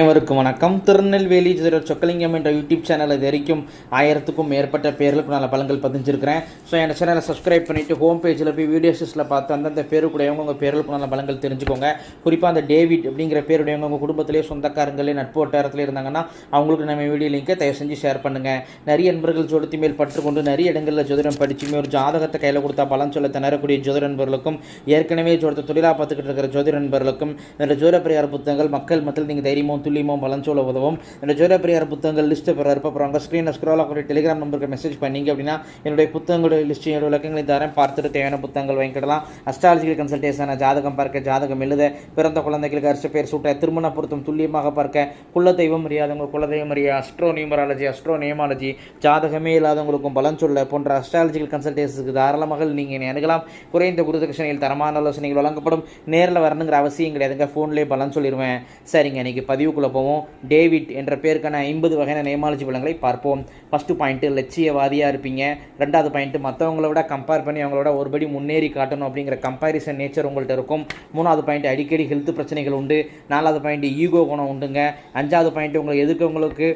அனைவருக்கும் வணக்கம். திருநெல்வேலி ஜோதிடர் சொக்கலிங்கம் என்ற யூடியூப் சேனல் இது வரைக்கும் ஆயிரத்துக்கும் மேற்பட்ட பேர்களுக்கு நல்ல பலன்கள் பதிஞ்சிருக்கிறேன். ஸோ என் சேனலை சப்ஸ்கிரைப் பண்ணிவிட்டு ஹோம் பேஜில் போய் வீடியோஸில் பார்த்து அந்தந்த பேருக்குடையவங்க உங்கள் பேருக்கு நல்ல பலன்கள் தெரிஞ்சுக்கோங்க. குறிப்பாக அந்த டேவிட் அப்படிங்கிற பேருடையவங்க உங்கள் குடும்பத்திலே சொந்தக்காரங்களே நட்பு வட்டாரத்தில் இருந்தாங்கன்னா அவங்களுக்கு நம்ம வீடியோ லிங்கை தயவு செஞ்சு ஷேர் பண்ணுங்கள் நிறைய நண்பர்கள் ஜோடத்தி மேல் பற்றுக்கொண்டு நிறைய இடங்களில் ஜோதிடம் படிச்சுமே ஒரு ஜாதகத்தை கையில் கொடுத்தா பலன் சொல்ல திணறக்கூடிய ஜோதிட நண்பர்களுக்கும் ஏற்கனவே ஜோடத்தை தொழிலாக பார்த்துக்கிட்டு இருக்கிற ஜோதிட நண்பர்களுக்கும் இந்த ஜோதிட பிரியார் புத்தகங்கள் மக்கள் மத்தியில் நீங்கள் தைரியமும் துல்லியமும் பலன் சொல்ல உதவும். இந்த ஜோரப்பிரியார் புத்தகங்கள் லிஸ்ட்டு பெற இருப்பாங்க ஸ்க்ரீனில் ஸ்க்ரோல் ஆகிற டெலிகிராம் நம்பருக்கு மெசேஜ் பண்ணிங்க அப்படின்னா என்னுடைய புத்தகங்களுடைய லிஸ்ட் என்னோட விளக்கங்களையும் தரேன். பார்த்துட்டு தேவையான புத்தகங்கள் வாங்கிக்கிடலாம். அஸ்ட்ராலஜிக்கல் கன்சல்டேஷன் ஜாதகம் பார்க்க ஜாதகம் எழுத பிறந்த குழந்தைகளுக்கு அரிசி பேர் சூட்ட திருமண பொருத்தம் துல்லியமாக பார்க்க குல தெய்வம் அறியாதவங்க குல தெய்வம் அறிய அஸ்ட்ரோ நியூமராலஜி அஸ்ட்ரோ நியமாலஜி ஜாதகமே இல்லாதவங்களுக்கும் பலன் சொல்ல போன்ற அஸ்ட்ராலஜிக்கல் கன்சல்டேஷனுக்கு தாராளமாக நீங்கள் அணுகலாம். குறைந்த குருதட்சணையில் தரமான ஆலோசனைகள் வழங்கப்படும். நேரில் வரணுங்கிற அவசியம் கிடையாதுங்க. ஃபோன்லேயே பலன் சொல்லிடுவேன் சரிங்க இன்றைக்கி பதிவு பதிவுக்குள்ளே போவோம். டேவிட் என்ற பேருக்கான ஐம்பது வகையான நேமாலஜி பலன்களை பார்ப்போம். ஃபஸ்ட்டு பாயிண்ட்டு லட்சியவாதியாக இருப்பீங்க. ரெண்டாவது பாயிண்ட்டு மற்றவங்கள விட கம்பேர் பண்ணி அவங்களோட ஒருபடி முன்னேறி காட்டணும் அப்படிங்கிற கம்பேரிசன் நேச்சர் உங்கள்கிட்ட இருக்கும். மூணாவது பாயிண்ட் அடிக்கடி ஹெல்த் பிரச்சனைகள் உண்டு. நாலாவது பாயிண்ட் ஈகோ குணம் உண்டுங்க. அஞ்சாவது பாயிண்ட் உங்களை எதுக்கவங்களுக்கு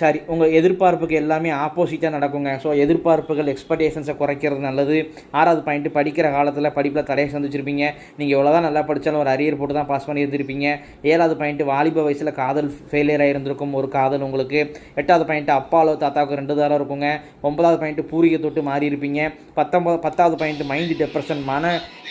சாரி உங்கள் எதிர்பார்ப்புக்கு எல்லாமே ஆப்போசிட்டாக நடக்குங்க. ஸோ எதிர்பார்ப்புகள் எக்ஸ்பெக்டேஷன்ஸை குறைக்கிறது நல்லது. ஆறாவது பாயிண்ட்டு படிக்கிற காலத்தில் படிப்பில் தடையை சந்திச்சிருப்பீங்க. நீங்கள் எவ்வளோ தான் நல்லா படித்தாலும் ஒரு அரியர் போட்டு தான் பாஸ் பண்ணி இருந்திருப்பீங்க ஏழாவது பாயிண்ட்டு வாலிப வயசில் காதல் ஃபெயிலியர் ஆகிருந்திருக்கும் ஒரு காதல் உங்களுக்கு. எட்டாவது பாயிண்ட்டு அப்பாலோ தாத்தாவுக்கு ரெண்டு தாரம் இருக்குங்க. ஒன்பதாவது பாயிண்ட்டு பூரிகை தொட்டு மாறி இருப்பீங்க பத்தொம்பது பத்தாவது பாயிண்ட்டு மைண்டு டிப்ரெஷன் மன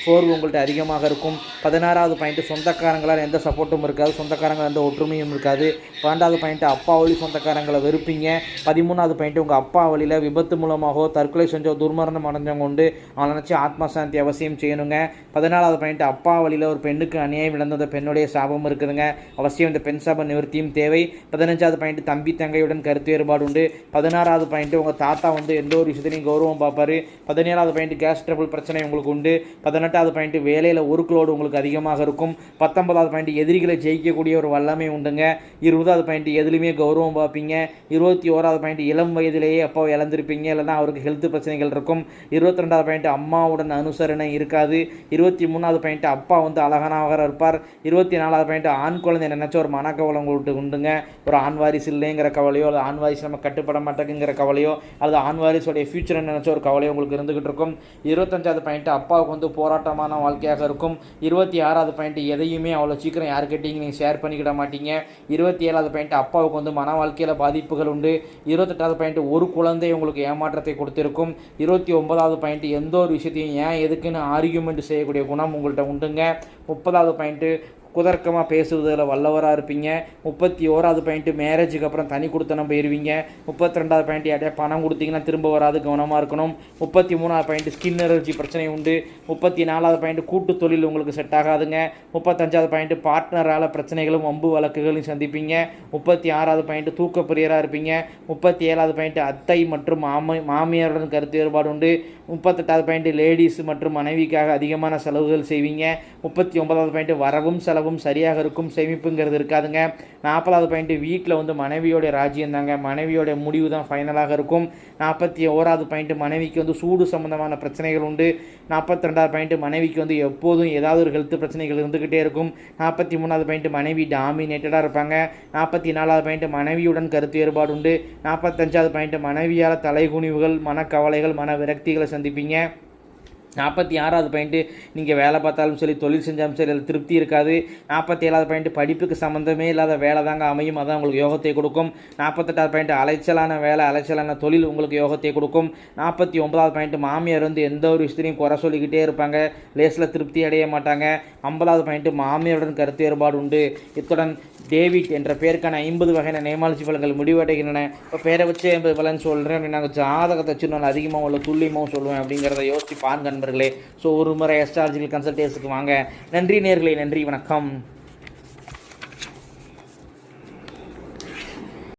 சோர்வு உங்கள்கிட்ட அதிகமாக இருக்கும். பதினாறாவது பாயிண்ட்டு சொந்தக்காரங்களால் எந்த சப்போர்ட்டும் இருக்காது. சொந்தக்காரங்கள் எந்த ஒற்றுமையும் இருக்காது. பன்னெண்டாவது பாயிண்ட்டு அப்பா சொந்தக்காரங்கள் வெறுப்பீங்க. பதிமூணாவது பாயிண்ட்டு உங்கள் அப்பா வழியில் விபத்து மூலமாகவோ தற்கொலை செஞ்சோ துர்மரணம் அடைஞ்சவங்க உண்டு. அவனை நினச்சி ஆத்மா சாந்தி அவசியம் செய்யணுங்க. பதினாலாவது பாயிண்ட்டு அப்பா வழியில் ஒரு பெண்ணுக்கு அநியாயம் இழந்த பெண்ணுடைய சாபம் இருக்குதுங்க. அவசியம் இந்த பெண் சாப நிவர்த்தியும் தேவை. பதினஞ்சாவது பாயிண்ட்டு தம்பி தங்கையுடன் கருத்து வேறுபாடு உண்டு. பதினாறாவது பாயிண்ட்டு உங்கள் தாத்தா வந்து எந்த ஒரு விஷயத்துலையும் கௌரவம் பார்ப்பார். பதினேழாவது பாயிண்ட் கேஸ் ட்ரபிள் பிரச்சனை உங்களுக்கு உண்டு. பதினெட்டாவது பாயிண்ட் வேலையில் ஒர்க்லோடு உங்களுக்கு அதிகமாக இருக்கும். பத்தொன்பதாவது பாயிண்ட் எதிரிகளை ஜெயிக்கக்கூடிய ஒரு வல்லமை உண்டுங்க. இருபதாவது பாயிண்ட் எதுலையுமே கௌரவம் பார்ப்பீங்க. இருபத்தி ஓராவது பாயிண்ட் இளம் வயதிலேயே அப்பாவை இழந்திருப்பீங்க? இல்லைனா அவருக்கு ஹெல்த் பிரச்சனைகள் இருக்கும். இருபத்தி ரெண்டாவது பாயிண்ட் அம்மாவுடன் அனுசரணை இருக்காது. இருபத்தி மூணாவது பாயிண்ட் அப்பா வந்து அழகானவராக இருப்பார். இருபத்தி நாலாவது பாயிண்ட் ஆண் குழந்தை நினைச்ச ஒரு மனக்கவலை உங்களுக்கு உண்டுங்க. ஒரு ஆண் வாரிசு இல்லைங்கிற கவலையோ அல்லது ஆண் வாரிசு நம்ம கட்டுப்பட மாட்டேங்கிற கவலையோ அல்லது ஆண் வாரிசுடைய ஃபியூச்சரை நினைச்ச ஒரு கவலையோ உங்களுக்கு இருந்துகிட்டு இருக்கும். இருபத்தஞ்சாவது பாயிண்ட் அப்பாவுக்கு வந்து போராட்டமான வாழ்க்கையாக இருக்கும். இருபத்தி ஆறாவது பாயிண்ட் எதையுமே அவ்வளோ சீக்கிரம் யாருக்கிட்டையும் நீங்கள் ஷேர் பண்ணிக்கிட மாட்டீங்க. இருபத்தி ஏழாவது பாயிண்ட் அப்பாவுக்கு வந்து மன வாழ்க்கையில் பாதிப்புகள் உண்டு. இருபத்தெட்டாவது பாயிண்ட் ஒரு குழந்தை உங்களுக்கு ஏமாற்றத்தை கொடுத்திருக்கும். இருபத்தி ஒன்பதாவது பாயிண்ட் எந்த ஒரு விஷயத்தையும் ஏன் எதுக்குன்னு ஆர்கியூமெண்ட் செய்யக்கூடிய குணம் உங்கள்கிட்ட உண்டுங்க. முப்பதாவது பாயிண்ட்டு குதர்க்கமாக பேசுவதில் வல்லவராக இருப்பீங்க. முப்பத்தி ஓராவது பாயிண்ட்டு மேரேஜுக்கு அப்புறம் தனி கொடுத்தனம் போயிருவீங்க. முப்பத்தி ரெண்டாவது பாயிண்ட் யார்ட்டையா பணம் கொடுத்தீங்கன்னா திரும்ப வராது கவனமாக இருக்கணும். முப்பத்தி மூணாவது பாயிண்ட் ஸ்கின் அலர்ஜி பிரச்சனை உண்டு. முப்பத்தி நாலாவது பாயிண்ட் கூட்டு தொழில் உங்களுக்கு செட் ஆகாதுங்க. முப்பத்தஞ்சாவது பாயிண்ட் பார்ட்னரால் பிரச்சனைகளும் வம்பு வழக்குகளையும் சந்திப்பீங்க. முப்பத்தி ஆறாவது பாயிண்ட் தூக்கப்பிரியராக இருப்பீங்க. முப்பத்தி ஏழாவது பாயிண்ட் அத்தை மற்றும் மாமி மாமியாருடன் கருத்து வேறுபாடு உண்டு. முப்பத்தெட்டாவது பாயிண்ட் லேடிஸ் மற்றும் மனைவிக்காக அதிகமான செலவுகள் செய்வீங்க. முப்பத்தி ஒன்பதாவது பாயிண்ட் வரவும் செலவு செலவும் சரியாக இருக்கும் சேமிப்புங்கிறது இருக்காதுங்க. நாற்பதாவது பாயிண்ட்டு வீட்டில் வந்து மனைவியோட ராஜ்யம் தாங்க. மனைவியோட முடிவு தான் ஃபைனலாக இருக்கும். நாற்பத்தி ஓராவது பாயிண்ட்டு மனைவிக்கு வந்து சூடு சம்பந்தமான பிரச்சனைகள் உண்டு. நாற்பத்தி ரெண்டாவது பாயிண்ட் மனைவிக்கு வந்து எப்போதும் ஏதாவது ஒரு ஹெல்த் பிரச்சனைகள் இருந்துக்கிட்டே இருக்கும். நாற்பத்தி மூணாவது பாயிண்ட்டு மனைவி டாமினேட்டடாக இருப்பாங்க. நாற்பத்தி நாலாவது பாயிண்ட்டு மனைவியுடன் கருத்து வேறுபாடு உண்டு. நாற்பத்தஞ்சாவது பாயிண்ட்டு மனைவியால் தலைகுனிவுகள் மனக்கவலைகள் மன விரக்திகளை சந்திப்பீங்க. நாற்பத்தி ஆறாவது பாயிண்ட்டு நீங்கள் வேலை பார்த்தாலும் சரி தொழில் செஞ்சாலும் சரி அதில் திருப்தி இருக்காது. நாற்பத்தி ஏழாவது பாயிண்ட் படிப்புக்கு சம்மந்தமே இல்லாத வேலை தாங்க அமையும். அதான் உங்களுக்கு யோகத்தை கொடுக்கும். நாற்பத்தெட்டாவது பாயிண்ட் அலைச்சலான வேலை அலைச்சலான தொழில் உங்களுக்கு யோகத்தை கொடுக்கும். நாற்பத்தி ஒன்பதாவது பாயிண்ட் மாமியார் வந்து எந்த ஒரு விஷயத்தையும் குறை சொல்லிக்கிட்டே இருப்பாங்க. லேஸில் திருப்தி அடைய மாட்டாங்க. ஐம்பதாவது பாயிண்ட் மாமியாருடன் கருத்து வேறுபாடு உண்டு. இத்துடன் டேவிட் என்ற பேருக்கான ஐம்பது வகையான நேமாலஜி பலன்கள் முடிவடைகின்றன. இப்போ பேரை வச்சு ஐம்பது பலன் சொல்கிறேன் அப்படின்னு நாங்கள் ஜாதகத்தை வச்சு நான் அதிகமாக உள்ள துல்லியமாகவும் சொல்லுவேன் அப்படிங்கிறத யோசிச்சு பாருங்க நண்பர்களே. ஸோ ஒரு முறை எஸ்ட்ராலஜிக்கல் கன்சல்டேஷனுக்கு வாங்க. நன்றி நேர்களே நன்றி வணக்கம்.